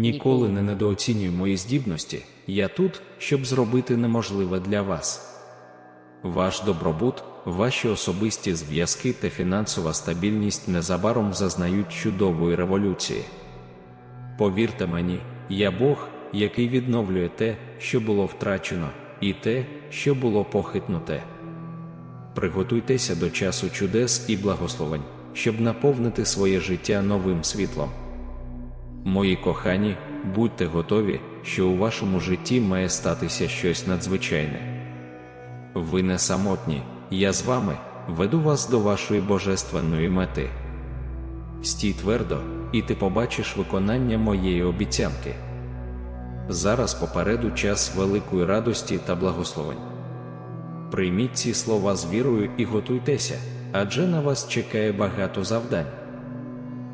Ніколи не недооцінюй мої здібності, я тут, щоб зробити неможливе для вас. Ваш добробут, ваші особисті зв'язки та фінансова стабільність незабаром зазнають чудової революції. Повірте мені, я Бог, який відновлює те, що було втрачено, і те, що було похитнуте. Приготуйтеся до часу чудес і благословень, щоб наповнити своє життя новим світлом. Мої кохані, будьте готові, що у вашому житті має статися щось надзвичайне. Ви не самотні, я з вами веду вас до вашої божественної мети. Стій твердо, і ти побачиш виконання моєї обіцянки. Зараз попереду час великої радості та благословень. Прийміть ці слова з вірою і готуйтеся, адже на вас чекає багато завдань.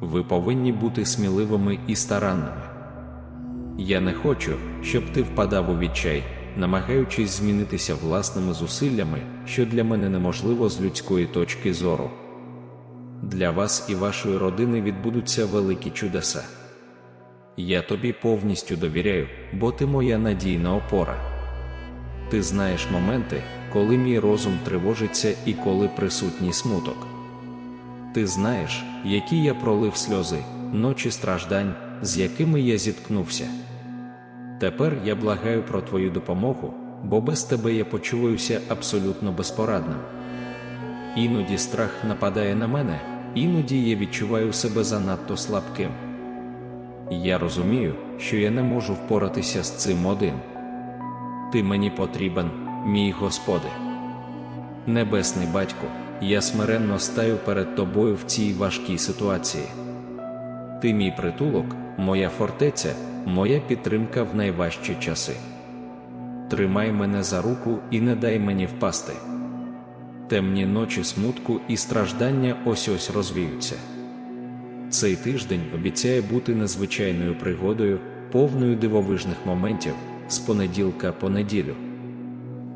Ви повинні бути сміливими і старанними. Я не хочу, щоб ти впадав у відчай, намагаючись змінитися власними зусиллями, що для мене неможливо з людської точки зору. Для вас і вашої родини відбудуться великі чудеса. Я тобі повністю довіряю, бо ти моя надійна опора. Ти знаєш моменти, коли мій розум тривожиться і коли присутній смуток. Ти знаєш, які я пролив сльози, ночі страждань, з якими я зіткнувся. Тепер я благаю про твою допомогу, бо без тебе я почуваюся абсолютно безпорадним. Іноді страх нападає на мене, іноді я відчуваю себе занадто слабким. Я розумію, що я не можу впоратися з цим один. Ти мені потрібен, мій Господи. Небесний батько, я смиренно стаю перед тобою в цій важкій ситуації. Ти мій притулок, моя фортеця, моя підтримка в найважчі часи. Тримай мене за руку і не дай мені впасти. Темні ночі смутку і страждання ось ось розвіються. Цей тиждень обіцяє бути незвичайною пригодою, повною дивовижних моментів з понеділка по неділю.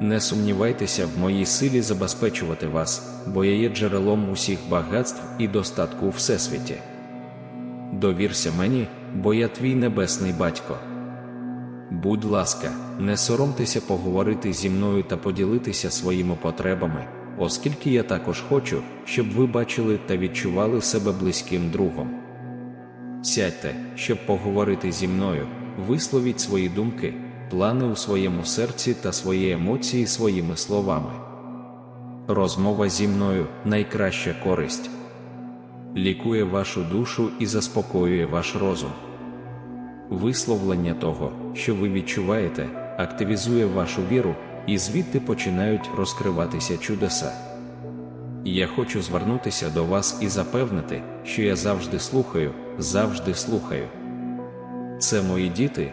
Не сумнівайтеся в моїй силі забезпечувати вас, бо я є джерелом усіх багатств і достатку у всесвіті. Довірся мені, бо я твій небесний батько. Будь ласка, не соромтеся поговорити зі мною та поділитися своїми потребами, оскільки я також хочу, щоб ви бачили та відчували себе близьким другом. Сядьте, щоб поговорити зі мною, висловіть свої думки, плани у своєму серці та свої емоції своїми словами. Розмова зі мною найкраща користь. Лікує вашу душу і заспокоює ваш розум. Висловлення того, що ви відчуваєте, активізує вашу віру, і звідти починають розкриватися чудеса. Я хочу звернутися до вас і запевнити, що я завжди слухаю, завжди слухаю. Це мої діти,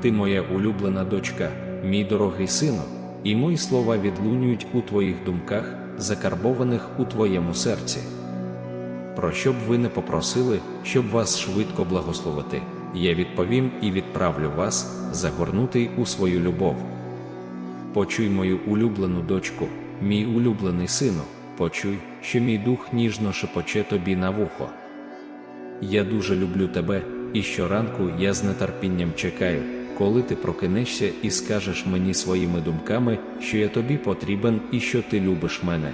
Ти моя улюблена дочка, мій дорогий сину, і мої слова відлунюють у твоїх думках, закарбованих у твоєму серці. Про що б ви не попросили, щоб вас швидко благословити, я відповім і відправлю вас, загорнутий у свою любов. Почуй мою улюблену дочку, мій улюблений сину, почуй, що мій дух ніжно шепоче тобі на вухо. Я дуже люблю тебе, і щоранку я з нетерпінням чекаю, коли ти прокинешся і скажеш мені своїми думками, що я тобі потрібен і що ти любиш мене.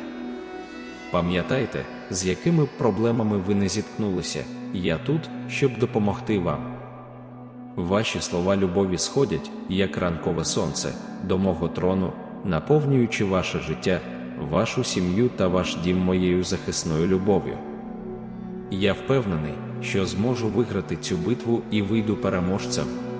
Пам'ятайте, з якими проблемами ви не зіткнулися, я тут, щоб допомогти вам. Ваші слова любові сходять, як ранкове сонце, до мого трону, наповнюючи ваше життя, вашу сім'ю та ваш дім моєю захисною любов'ю. Я впевнений, що зможу виграти цю битву і вийду переможцем,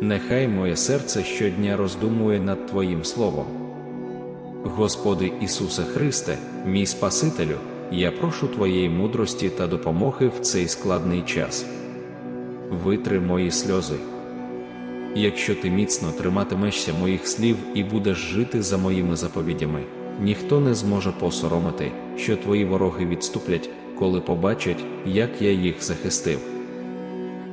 Нехай моє серце щодня роздумує над Твоїм Словом. Господи Ісусе Христе, мій Спасителю, я прошу Твоєї мудрості та допомоги в цей складний час. Витри мої сльози. Якщо ти міцно триматимешся моїх слів і будеш жити за моїми заповідями, ніхто не зможе посоромити, що твої вороги відступлять, коли побачать, як я їх захистив.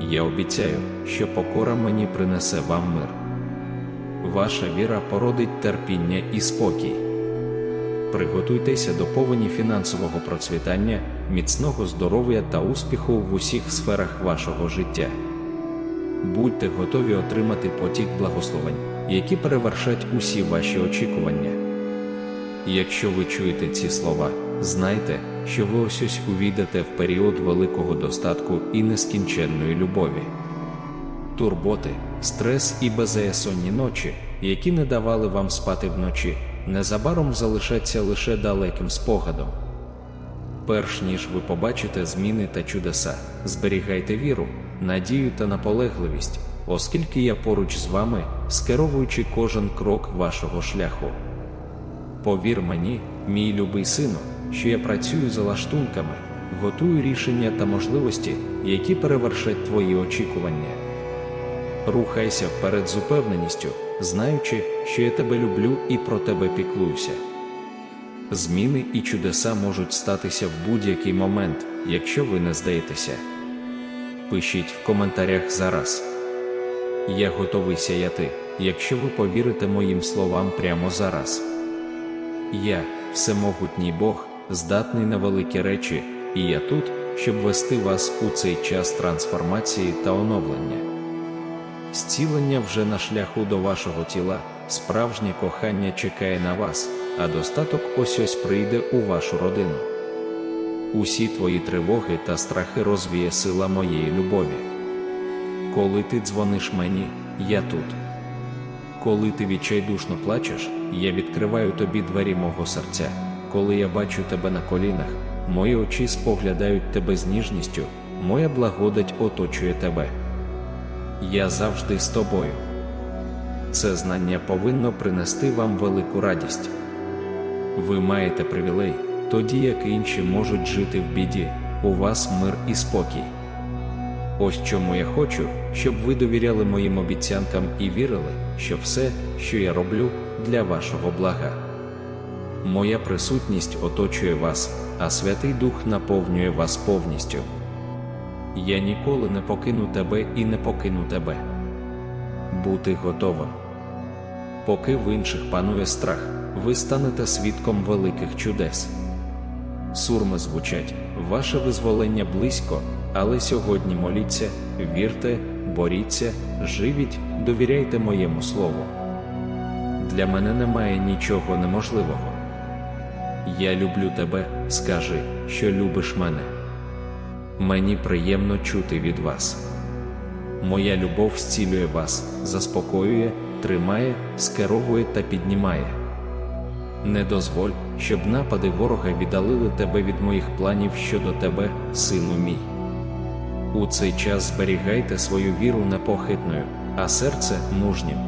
Я обіцяю, що покора мені принесе вам мир. Ваша віра породить терпіння і спокій. Приготуйтеся до повені фінансового процвітання, міцного здоров'я та успіху в усіх сферах вашого життя. Будьте готові отримати потік благословень, які перевершать усі ваші очікування. Якщо ви чуєте ці слова, знайте, що ви ось ось увійдете в період великого достатку і нескінченної любові. Турботи, стрес і беззаєсонні ночі, які не давали вам спати вночі, незабаром залишаться лише далеким спогадом. Перш ніж ви побачите зміни та чудеса, зберігайте віру, надію та наполегливість, оскільки я поруч з вами, скеровуючи кожен крок вашого шляху. Повір мені, мій любий сину, що я працюю за лаштунками, готую рішення та можливості, які перевершать твої очікування. Рухайся вперед з упевненістю, знаючи, що я тебе люблю і про тебе піклуюся. Зміни і чудеса можуть статися в будь-який момент, якщо ви не здаєтеся. Пишіть в коментарях зараз. Я готовий сяяти, якщо ви повірите моїм словам прямо зараз. Я, всемогутній Бог, здатний на великі речі, і я тут, щоб вести вас у цей час трансформації та оновлення. Зцілення вже на шляху до вашого тіла, справжнє кохання чекає на вас, а достаток ось ось прийде у вашу родину. Усі твої тривоги та страхи розвіє сила моєї любові. Коли ти дзвониш мені, я тут. Коли ти відчайдушно плачеш, я відкриваю тобі двері мого серця. Коли я бачу тебе на колінах, мої очі споглядають тебе з ніжністю, моя благодать оточує тебе. Я завжди з тобою. Це знання повинно принести вам велику радість. Ви маєте привілей, тоді як інші можуть жити в біді, у вас мир і спокій. Ось чому я хочу, щоб ви довіряли моїм обіцянкам і вірили, що все, що я роблю, для вашого блага. Моя присутність оточує вас, а Святий Дух наповнює вас повністю. Я ніколи не покину тебе і не покину тебе. Бути готовим. Поки в інших панує страх, ви станете свідком великих чудес. Сурми звучать, ваше визволення близько, але сьогодні моліться, вірте, боріться, живіть, довіряйте моєму слову. Для мене немає нічого неможливого. Я люблю тебе, скажи, що любиш мене. Мені приємно чути від вас. Моя любов зцілює вас, заспокоює, тримає, скеровує та піднімає. Не дозволь, щоб напади ворога віддалили тебе від моїх планів щодо тебе, сину мій. У цей час зберігайте свою віру непохитною, а серце мужнім.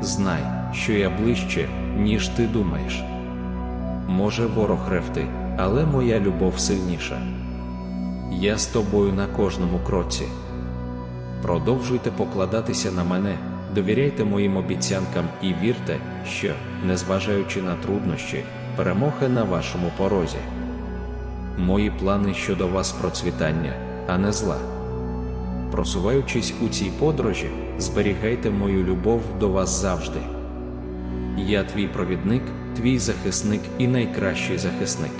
Знай, що я ближче, ніж ти думаєш. Може ворог ревти, але моя любов сильніша. Я з тобою на кожному кроці. Продовжуйте покладатися на мене, довіряйте моїм обіцянкам і вірте, що, незважаючи на труднощі, перемога на вашому порозі. Мої плани щодо вас процвітання, а не зла. Просуваючись у цій подорожі, зберігайте мою любов до вас завжди. Я твій провідник, твій захисник і найкращий захисник.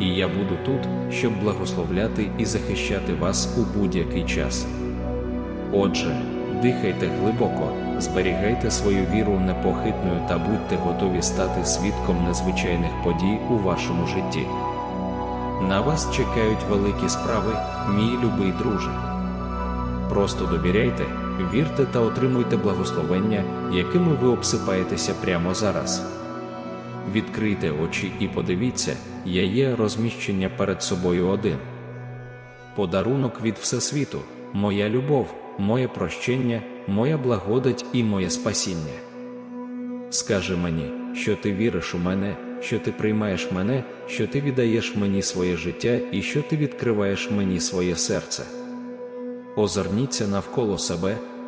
І я буду тут, щоб благословляти і захищати вас у будь-який час. Отже, дихайте глибоко, зберігайте свою віру непохитною та будьте готові стати свідком незвичайних подій у вашому житті. На вас чекають великі справи, мій любий друже. Просто довіряйте, вірте та отримуйте благословення, якими ви обсипаєтеся прямо зараз. Відкрийте очі і подивіться, я є розміщення перед собою один. Подарунок від Всесвіту, моя любов, моє прощення, моя благодать і моє спасіння. Скажи мені, що ти віриш у мене, що ти приймаєш мене, що ти віддаєш мені своє життя і що ти відкриваєш мені своє серце. Озирніться навколо себе,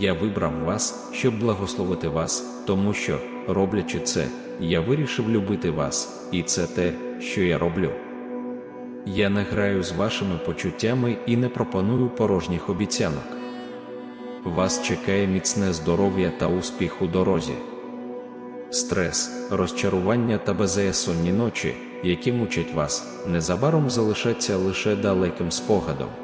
Я вибрав вас, щоб благословити вас, тому що, роблячи це, я вирішив любити вас, і це те, що я роблю. Я не граю з вашими почуттями і не пропоную порожніх обіцянок. Вас чекає міцне здоров'я та успіх у дорозі. Стрес, розчарування та беззаєсонні ночі, які мучать вас, незабаром залишаться лише далеким спогадом.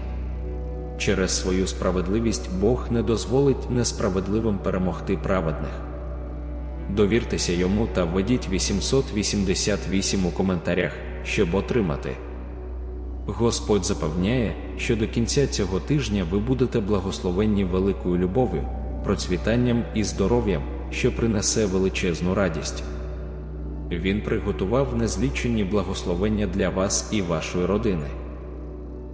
Через свою справедливість Бог не дозволить несправедливим перемогти праведних. Довіртеся йому та введіть 888 у коментарях, щоб отримати. Господь запевняє, що до кінця цього тижня ви будете благословенні великою любов'ю, процвітанням і здоров'ям, що принесе величезну радість. Він приготував незлічені благословення для вас і вашої родини.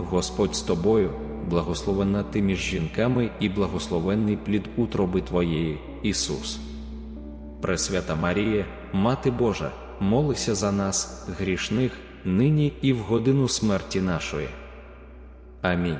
Господь з тобою, благословена ти між жінками і благословенний плід утроби Твоєї, Ісус. Пресвята Марія, Мати Божа, молися за нас, грішних, нині і в годину смерті нашої. Амінь.